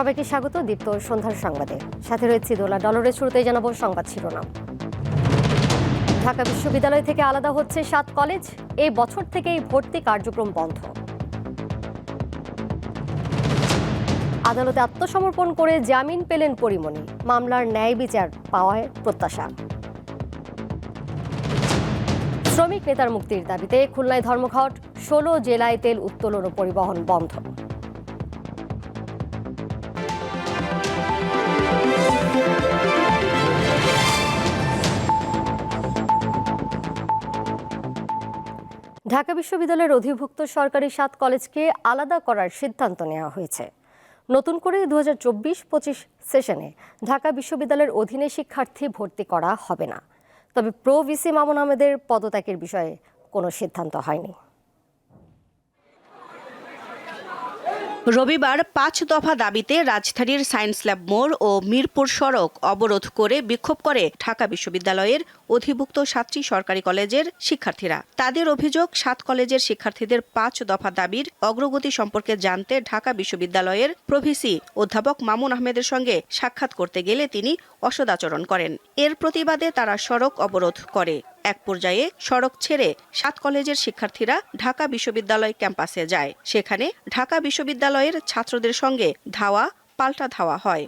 সবাইকে স্বাগত দীপ্ত সন্ধ্যার সংবাদে। সাথে রয়েছে দোলা ডলরের শুরুতেই জানাব সংবাদ শিরোনাম। ঢাকা বিশ্ববিদ্যালয় থেকে আলাদা হচ্ছে সাত কলেজ এই বছর থেকেই ভর্তি কার্যক্রম বন্ধ। আদালতে আত্মসমর্পণ করে জামিন পেলেন পরিমণি। মামলার ন্যায় বিচার পাওয়ায় প্রত্যাশা। শ্রমিক নেতার মুক্তির দাবিতে খুলনায় ধর্মঘট, ষোলো জেলায় তেল উত্তোলন ও পরিবহন বন্ধ। ঢাকা বিশ্ববিদ্যালয়ের অধিভুক্ত সরকারি সাত কলেজকে আলাদা করার সিদ্ধান্ত নেওয়া হয়েছে। নতুন করে দু হাজার চব্বিশ পঁচিশ সেশনে ঢাকা বিশ্ববিদ্যালয়ের অধীনে শিক্ষার্থী ভর্তি করা হবে না। তবে প্রো ভিসি মামুন আহমেদের পদত্যাগের বিষয়ে কোনো সিদ্ধান্ত হয়নি। রবিবার পাঁচ দফা দাবিতে রাজধানীর সায়েন্স ল্যাব মোড় ও মিরপুর সড়ক অবরোধ করে বিক্ষোভ করে ঢাকা বিশ্ববিদ্যালয়ের অধিভুক্ত সাতটি সরকারি কলেজের শিক্ষার্থীরা। তাদের অভিযোগ, সাত কলেজের শিক্ষার্থীদের পাঁচ দফা দাবির অগ্রগতি সম্পর্কে জানতে ঢাকা বিশ্ববিদ্যালয়ের প্রভিসি অধ্যাপক মামুন আহমেদের সঙ্গে সাক্ষাৎ করতে গেলে তিনি অসদাচরণ করেন। এর প্রতিবাদে তারা সড়ক অবরোধ করে। এক পর্যায়ে সড়ক ছেড়ে সাত কলেজের শিক্ষার্থীরা ঢাকা বিশ্ববিদ্যালয় ক্যাম্পাসে যায়। সেখানে ঢাকা বিশ্ববিদ্যালয়ের ছাত্রদের সঙ্গে ধাওয়া, পাল্টা ধাওয়া হয়।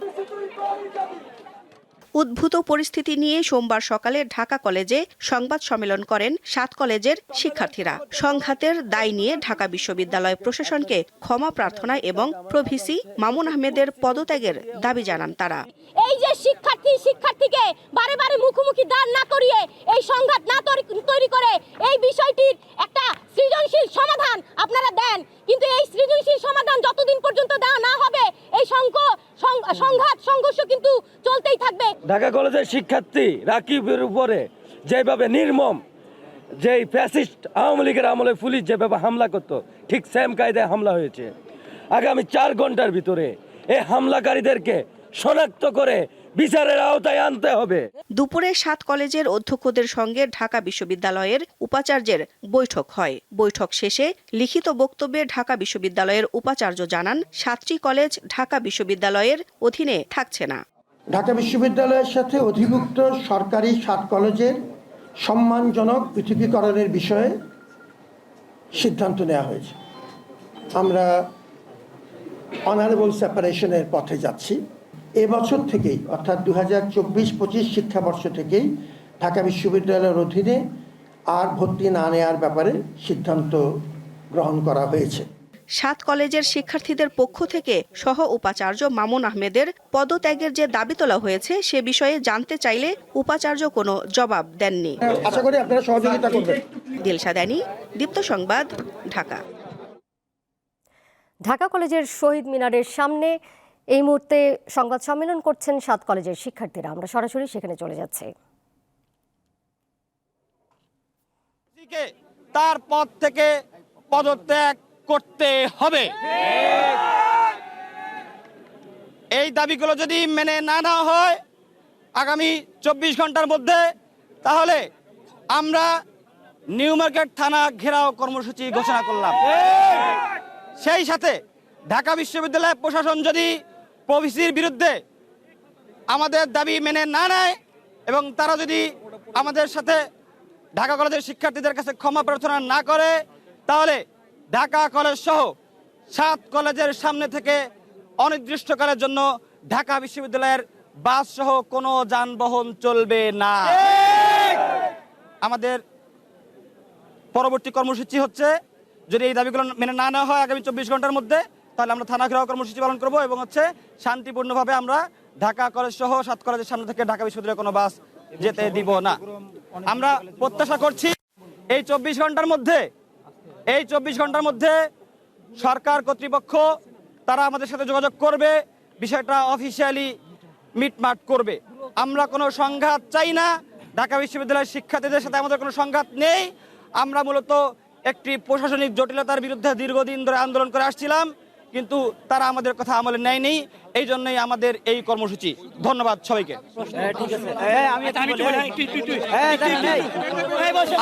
উদ্ভূত পরিস্থিতি নিয়ে সোমবার সকালে ঢাকা কলেজে সংবাদ সম্মেলন করেন সাত কলেজের শিক্ষার্থীরা। সংঘাতের দায় নিয়ে ঢাকা বিশ্ববিদ্যালয় প্রশাসনকে ক্ষমা প্রার্থনা এবং প্রভিসি মামুন আহমেদের পদত্যাগের দাবি জানান তারা। এই যে শিক্ষার্থী, শিক্ষার্থীকে বারে বারে মুখোমুখি দাঁড় না করিয়ে এই সংঘাত না তৈরি- তৈরি করে এই বিষয়টির একটা সৃজনশীল সমাধান আপনারা দেন কিন্তু এই সৃজনশীল সমাধান যতদিন পর্যন্ত দেওয়া না হবে এই সংঘ সং- সংঘাত সংঘর্ষ কিন্তু চলতেই থাকবে ঢাকা কলেজের শিক্ষার্থী রাকিবের উপরে যেভাবে নির্মম, যেই ফ্যাসিস্ট আওয়ামী লীগের আমলে পুলিশ যেভাবে হামলা করতো, ঠিক সেম কায়দায় হামলা হয়েছে। আগামী চার ঘণ্টার ভিতরে এই হামলাকারীদেরকে শনাক্ত করে বিচারের আওতায় আনতে হবে। দুপুরে সাত কলেজের অধ্যক্ষদের সঙ্গে ঢাকা বিশ্ববিদ্যালয়ের উপাচার্যের বৈঠক হয়। বৈঠক শেষে লিখিত বক্তব্যে ঢাকা বিশ্ববিদ্যালয়ের উপাচার্য জানান, সাতটি কলেজ ঢাকা বিশ্ববিদ্যালয়ের অধীনে থাকছে না। ঢাকা বিশ্ববিদ্যালয়ের সাথে অধিভুক্ত সরকারি সাত কলেজের সম্মানজনক পৃথকীকরণের বিষয়ে সিদ্ধান্ত নেওয়া হয়েছে। আমরা অনারেবল সেপারেশনের পথে যাচ্ছি। এবছর থেকেই, অর্থাৎ দু হাজার চব্বিশ পঁচিশ শিক্ষাবর্ষ থেকেই ঢাকা বিশ্ববিদ্যালয়ের অধীনে আর ভর্তি না নেওয়ার ব্যাপারে সিদ্ধান্ত গ্রহণ করা হয়েছে। সাত কলেজের শিক্ষার্থীদের পক্ষ থেকে সহ উপাচার্য মামুন আহমেদের পদত্যাগের যে দাবি তোলা হয়েছে সে বিষয়ে জানতে চাইলে উপাচার্য কোনো জবাব দেননি। আশা করি আপনারা সহযোগিতা করবেন। দিলশা দীপ্ত সংবাদ ঢাকা। ঢাকা কলেজের শহীদ মিনারের সামনে এই মুহূর্তে সংবাদ সম্মেলন করছেন সাত কলেজের শিক্ষার্থীরা। আমরা সরাসরি সেখানে চলে যাচ্ছি। তার পদ থেকে পদত্যাগ করতে হবে। এই দাবিগুলো যদি মেনে না নেওয়া হয় আগামী চব্বিশ ঘণ্টার মধ্যে, তাহলে আমরা নিউ মার্কেট থানা ঘেরাও কর্মসূচি ঘোষণা করলাম। সেই সাথে ঢাকা বিশ্ববিদ্যালয় প্রশাসন যদি প্রভিসির বিরুদ্ধে আমাদের দাবি মেনে না নেয় এবং তারা যদি আমাদের সাথে ঢাকা কলেজের শিক্ষার্থীদের কাছে ক্ষমা প্রার্থনা না করে, তাহলে ঢাকা কলেজ সহ সাত কলেজের সামনে থেকে অনির্দিষ্টকালের জন্য ঢাকা বিশ্ববিদ্যালয়ের বাস সহ কোনো যানবাহন চলবে না। আমাদের পরবর্তী কর্মসূচি হচ্ছে, যদি এই দাবিগুলো মেনে না নেওয়া হয় আগামী চব্বিশ ঘণ্টার মধ্যে, তাহলে আমরা থানা ঘেরাও কর্মসূচি পালন করব এবং হচ্ছে শান্তিপূর্ণভাবে আমরা ঢাকা কলেজ সহ সাত কলেজের সামনে থেকে ঢাকা বিশ্ববিদ্যালয়ে কোনো বাস যেতে দিব না। আমরা প্রত্যাশা করছি, এই চব্বিশ ঘণ্টার মধ্যে এই চব্বিশ ঘণ্টার মধ্যে সরকার কর্তৃপক্ষ তারা আমাদের সাথে যোগাযোগ করবে বিষয়টা অফিসিয়ালি মিটমাট করবে আমরা কোনো সংঘাত চাই না ঢাকা বিশ্ববিদ্যালয়ের শিক্ষার্থীদের সাথে আমাদের কোনো সংঘাত নেই আমরা মূলত একটি প্রশাসনিক জটিলতার বিরুদ্ধে দীর্ঘদিন ধরে আন্দোলন করে আসছিলাম কিন্তু তারা আমাদের কথা আমলে নেয়নি এই জন্যই আমাদের এই কর্মসূচি ধন্যবাদ সবাইকে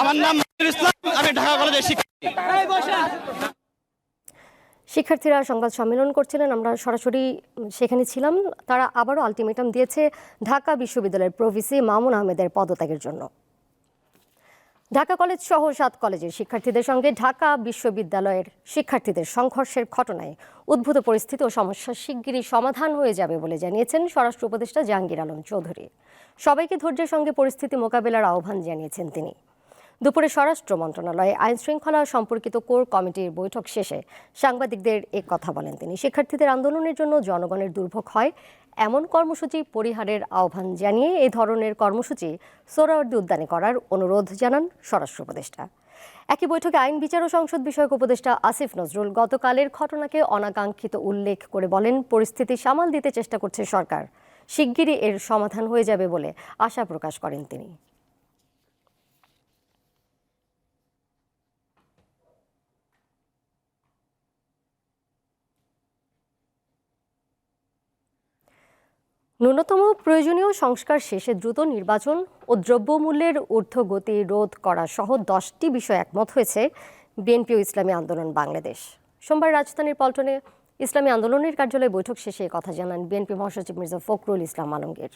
আমার নাম ইসলাম আমি ঢাকা কলেজের শিক্ষার্থী শিক্ষার্থীরা সংবাদ সম্মেলন করছিলেন, আমরা সরাসরি সেখানে ছিলাম। তারা আবারও আলটিমেটাম দিয়েছে ঢাকা বিশ্ববিদ্যালয়ের প্রভিসি মামুন আহমেদের পদত্যাগের জন্য। ঢাকা কলেজ সহ সাত কলেজের শিক্ষার্থীদের সঙ্গে ঢাকা বিশ্ববিদ্যালয়ের শিক্ষার্থীদের সংঘর্ষের ঘটনায় উদ্ভূত পরিস্থিতি ও সমস্যা শিগগিরই সমাধান হয়ে যাবে বলে জানিয়েছেন স্বরাষ্ট্র উপদেষ্টা জাহাঙ্গীর আলম চৌধুরী। সবাইকে ধৈর্যের সঙ্গে পরিস্থিতি মোকাবেলার আহ্বান জানিয়েছেন তিনি। দুপুরে স্বরাষ্ট্র মন্ত্রণালয়ে আইন শৃঙ্খলা সম্পর্কিত কোর কমিটির বৈঠক শেষে সাংবাদিকদের এ কথা বলেন তিনি। শিক্ষার্থীদের আন্দোলনের জন্য জনগণের দুর্ভোগ হয় এমন কর্মসূচি পরিহারের আহ্বান জানিয়ে এ ধরনের কর্মসূচি সোহরাওয়ার্দী উদ্যানে করার অনুরোধ জানান স্বরাষ্ট্র উপদেষ্টা। একই বৈঠকে আইন, বিচার ও সংসদ বিষয়ক উপদেষ্টা আসিফ নজরুল গতকালের ঘটনাকে অনাকাঙ্ক্ষিত উল্লেখ করে বলেন, পরিস্থিতি সামাল দিতে চেষ্টা করছে সরকার। শিগগিরই এর সমাধান হয়ে যাবে বলে আশা প্রকাশ করেন তিনি। ন্যূনতম প্রয়োজনীয় সংস্কার শেষে দ্রুত নির্বাচন ও দ্রব্যমূল্যের ঊর্ধ্বগতি রোধ করা সহ দশটি বিষয় একমত হয়েছে বিএনপি ও ইসলামী আন্দোলন বাংলাদেশ। সোমবার রাজধানীর পল্টনে ইসলামী আন্দোলনের কার্যালয়ে বৈঠক শেষে কথা জানান বিএনপি মহাসচিব মির্জা ফখরুল ইসলাম আলমগীর।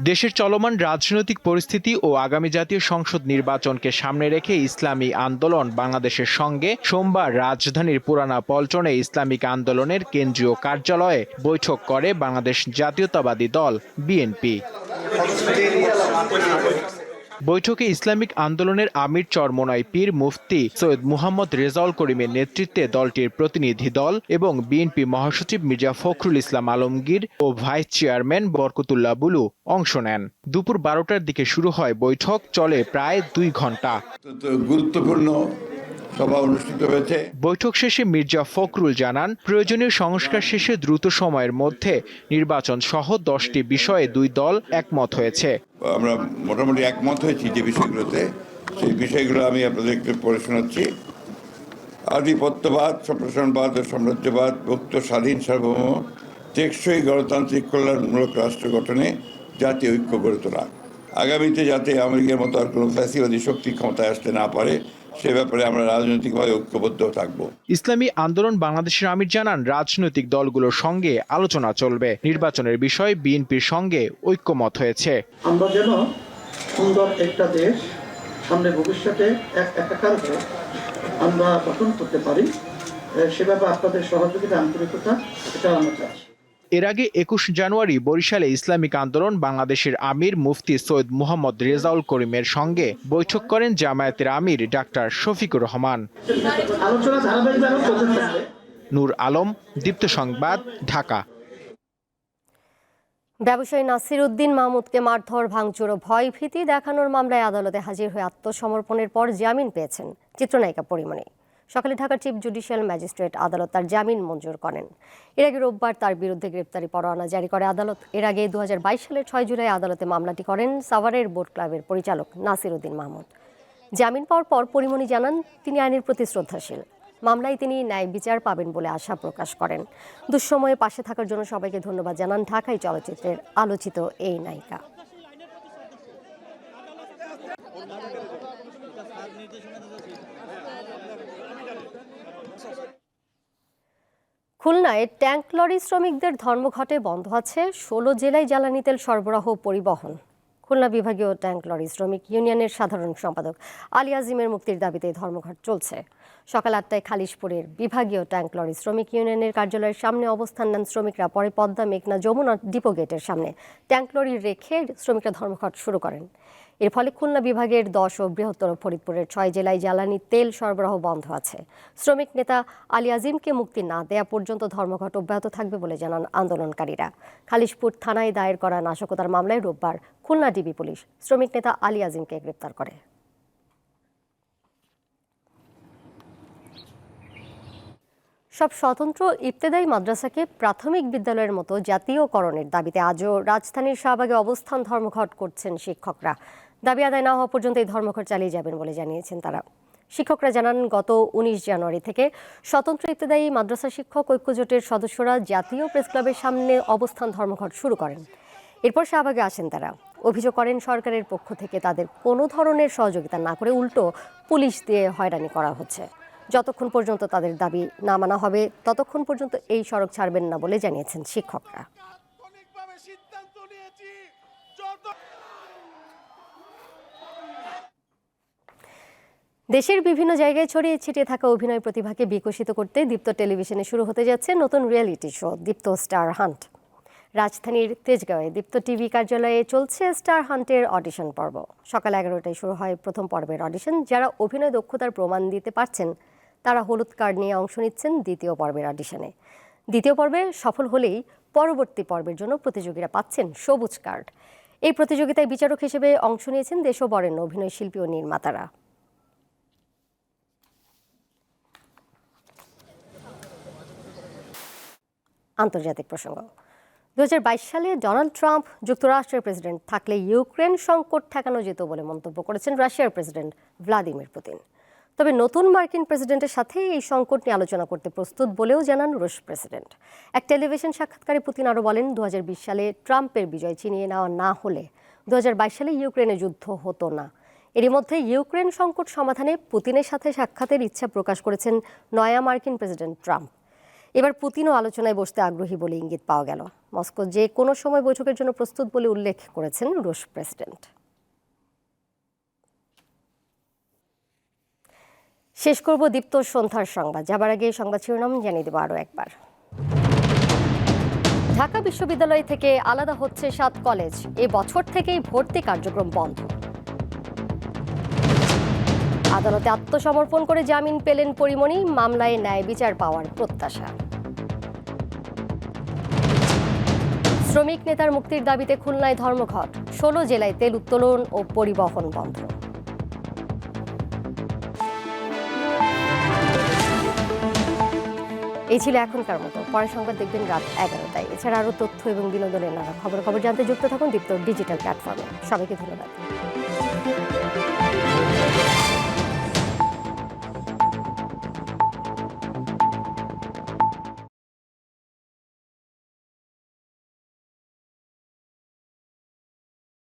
দেশের চলমান রাজনৈতিক পরিস্থিতি ও আগামী জাতীয় সংসদ নির্বাচনকে সামনে রেখে ইসলামী আন্দোলন বাংলাদেশের সঙ্গে সোমবার রাজধানীর পুরানা পল্টনে ইসলামিক আন্দোলনের কেন্দ্রীয় কার্যালয়ে বৈঠক করে বাংলাদেশ জাতীয়তাবাদী দল, বিএনপি। বৈঠকে ইসলামিক আন্দোলনের আমির চরমোনাই পীর মুফতি সৈয়দ মুহাম্মদ রেজাউল করিমের নেতৃত্বে দলটির প্রতিনিধি দল এবং বিএনপি মহাসচিব মির্জা ফখরুল ইসলাম আলমগীর ও ভাইস চেয়ারম্যান বরকতুল্লাহ বুলু অংশ নেন। দুপুর বারোটার দিকে শুরু হয় বৈঠক, চলে প্রায় দুই ঘণ্টা গুরুত্বপূর্ণ সভা অনুষ্ঠিত হয়েছে। বৈঠক শেষে মির্জা ফখরুল জানান প্রয়োজনীয় সংস্কার শেষে দ্রুত সময়ের মধ্যে নির্বাচন সহ দশটি বিষয়ে দুই দল একমত হয়েছে। আমরা মোটামুটি একমত হয়েছি যে বিষয়গুলোতে। সেই বিষয়গুলো আমি আপনাদেরকে পড়ে শোনাচ্ছি। আধিপত্যবাদ সম্প্রসারণবাদ ও সাম্রাজ্যবাদ মুক্ত স্বাধীন সার্বভৌম টেকসই গণতান্ত্রিক কল্যাণমূলক রাষ্ট্র গঠনে জাতীয় ঐক্য গড়ে তোলা। আগামীতে যাতে আমেরিকার মতো আর কোনো ফ্যাসিবাদী শক্তি ক্ষমতায় আসতে না পারে সে ব্যাপারে আমরা রাজনৈতিকভাবে ঐক্যবদ্ধ থাকব। ইসলামী আন্দোলন বাংলাদেশের আমির জানান রাজনৈতিক দলগুলোর সঙ্গে আলোচনা চলবে। নির্বাচনের বিষয়ে বিএনপির সঙ্গে ঐক্যমত হয়েছে। আমরা যেন সুন্দর একটা দেশ সামনে ভবিষ্যতে এক একাকার হয়ে আমরা গঠন করতে পারি সে ব্যাপারে আপনাদের সহযোগিতা আন্তরিকতা এটা আমরা চাচ্ছি। এর আগে একুশ জানুয়ারি বরিশালে ইসলামিক আন্দোলন বাংলাদেশের আমির মুফতি সৈয়দ মুহাম্মদ রেজাউল করিমের সঙ্গে বৈঠক করেন জামায়াতের আমির ডাক্তার শফিকুর রহমান। নূর আলম দীপ্ত সংবাদ ঢাকা। ব্যবসায়ী নাসির উদ্দিন মাহমুদকে মারধর ভাঙচুর ও ভয় ভীতি দেখানোর মামলায় আদালতে হাজির হয়ে আত্মসমর্পণের পর জামিন পেয়েছেন চিত্রনায়িকা পরিমণি। সকালে ঢাকার চিফ জুডিশিয়াল ম্যাজিস্ট্রেট আদালত তার জামিন মঞ্জুর করেন। এর আগে রোববার তার বিরুদ্ধে গ্রেপ্তারি পরোয়ানা জারি করে আদালত। এর আগে দু হাজার বাইশ সালের ছয় জুলাই আদালতে মামলাটি করেন সাভারের বোট ক্লাবের পরিচালক নাসির উদ্দিন মাহমুদ। জামিন পাওয়ার পর পরিমণি জানান, তিনি আইনের প্রতি শ্রদ্ধাশীল। মামলায় তিনি ন্যায় বিচার পাবেন বলে আশা প্রকাশ করেন। দুঃসময়ে পাশে থাকার জন্য সবাইকে ধন্যবাদ জানান ঢাকাই চলচ্চিত্রের আলোচিত এই নায়িকা। খুলনায় ট্যাঙ্ক লরি শ্রমিকদের ধর্মঘটে বন্ধ আছে, ষোলো জেলায় জ্বালানি তেল সরবরাহ পরিবহন। খুলনা বিভাগীয় ট্যাঙ্ক লরি শ্রমিক ইউনিয়নের সাধারণ সম্পাদক আলী আজিমের মুক্তির দাবিতে ধর্মঘট চলছে। সকাল আটটায় খালিশপুরের বিভাগীয় ট্যাঙ্ক লরি শ্রমিক ইউনিয়নের কার্যালয়ের সামনে অবস্থান নেন শ্রমিকরা। পরে পদ্মা, মেঘনা, যমুনা ডিপো গেটের সামনে ট্যাঙ্ক লরি রেখে শ্রমিকরা ধর্মঘট শুরু করেন। এর ফলে খুলনা বিভাগের দশ ও বৃহত্তর ফরিদপুরের ছয় জেলায় জ্বালানি, তেল সরবরাহ বন্ধ আছে। শ্রমিক নেতা আলী আজিমকে মুক্তি না দেয়া পর্যন্ত ধর্মঘট অব্যাহত থাকবে বলে জানান আন্দোলনকারীরা। খালিশপুর থানায় দায়ের করা নাশকতার মামলায় রোববার খুলনা ডিবি পুলিশ শ্রমিক নেতা আলী আজিমকে গ্রেপ্তার করে। সব স্বতন্ত্র ইবতেদায়ী মাদ্রাসাকে প্রাথমিক বিদ্যালয়ের মতো জাতীয়করণের দাবিতে আজও রাজধানীর শাহবাগে অবস্থান ধর্মঘট করছেন শিক্ষকরা। দাবি আদায় না হওয়া পর্যন্ত এই ধর্মঘট চালিয়ে যাবেন বলে জানিয়েছেন তারা। শিক্ষকরা জানান, গত উনিশ জানুয়ারি থেকে স্বতন্ত্র ইবতেদায়ী মাদ্রাসা শিক্ষক ঐক্যজোটের সদস্যরা জাতীয় প্রেস ক্লাবের সামনে অবস্থান ধর্মঘট শুরু করেন। এরপর শাহবাগে আসেন তারা। অভিযোগ করেন, সরকারের পক্ষ থেকে তাদের কোনো ধরনের সহযোগিতা না করে উল্টো পুলিশ দিয়ে হয়রানি করা হচ্ছে। যতক্ষণ পর্যন্ত তাদের দাবি না মানা হবে, ততক্ষণ পর্যন্ত এই সড়ক ছাড়বেন না বলে জানিয়েছেন শিক্ষকরা। দেশের বিভিন্ন জায়গায় ছড়িয়ে ছিটিয়ে থাকা অভিনয় প্রতিভাকে বিকশিত করতে দীপ্ত টেলিভিশনে শুরু হতে যাচ্ছে নতুন reality show, Deepto star hunt. রাজধানীর তেজগাঁওয়ে দীপ্ত টিভি কার্যালয়ে চলছে স্টার হান্টের অডিশন পর্ব। সকাল এগারোটায় শুরু হয় প্রথম পর্বের অডিশন। যারা অভিনয় দক্ষতার প্রমাণ দিতে পারছেন, তারা হলুদ কার্ড নিয়ে অংশ নিচ্ছেন দ্বিতীয় পর্বের অডিশনে। দ্বিতীয় পর্বে সফল হলেই পরবর্তী পর্বের জন্য প্রতিযোগীরা পাচ্ছেন সবুজ কার্ড। এই প্রতিযোগিতায় বিচারক হিসেবে অংশ নিয়েছেন দেশ ও বরেণ্য অভিনয় শিল্পী ও নির্মাতারা। আন্তর্জাতিক প্রসঙ্গ। দু হাজার বাইশ সালে ডোনাল্ড ট্রাম্প যুক্তরাষ্ট্রের প্রেসিডেন্ট থাকলে ইউক্রেন সংকট ঠেকানো যেত বলে মন্তব্য করেছেন রাশিয়ার প্রেসিডেন্ট ভ্লাদিমির পুতিন। তবে নতুন মার্কিন প্রেসিডেন্টের সাথে এই সংকট নিয়ে আলোচনা করতে প্রস্তুত বলেও জানান রুশ প্রেসিডেন্ট। এক টেলিভিশন সাক্ষাৎকারে পুতিন আরও বলেন দু হাজার বিশ সালে ট্রাম্পের বিজয় ছিনিয়ে নেওয়া না হলে দু হাজার বাইশ সালে ইউক্রেনে যুদ্ধ হতো না। এরই মধ্যে ইউক্রেন সংকট সমাধানে পুতিনের সাথে সাক্ষাতের ইচ্ছা প্রকাশ করেছেন নয়া মার্কিন প্রেসিডেন্ট ট্রাম্প। এবার পুতিনও আলোচনায় বসতে আগ্রহী বলে ইঙ্গিত পাওয়া গেল। মস্কো যে কোনো সময় বৈঠকের জন্য প্রস্তুত বলে উল্লেখ করেছেন রুশ প্রেসিডেন্ট। শেষ করব দীপ্ত সন্ধ্যার সংবাদ। যাবার আগে সংবাদ শিরোনাম জানিয়ে দেবো আরও একবার। ঢাকা বিশ্ববিদ্যালয় থেকে আলাদা হচ্ছে সাত কলেজ। এ বছর থেকেই ভর্তি কার্যক্রম বন্ধ। আদালতে আত্মসমর্পণ করে জামিন পেলেন পরিমণি। মামলায় ন্যায় বিচার পাওয়ার প্রত্যাশা। শ্রমিক নেতার মুক্তির দাবিতে খুলনায় ধর্মঘট। ষোলো জেলায় তেল উত্তোলন ও পরিবহন বন্ধ। এই ছিল এখনকার মতো। পরের সংবাদ দেখবেন রাত এগারোটায়। এছাড়া আরও তথ্য এবং বিনোদনের নানা খবর খবর জানতে যুক্ত থাকুন দীপ্ত ডিজিটাল প্ল্যাটফর্মে। সবাইকে ধন্যবাদ।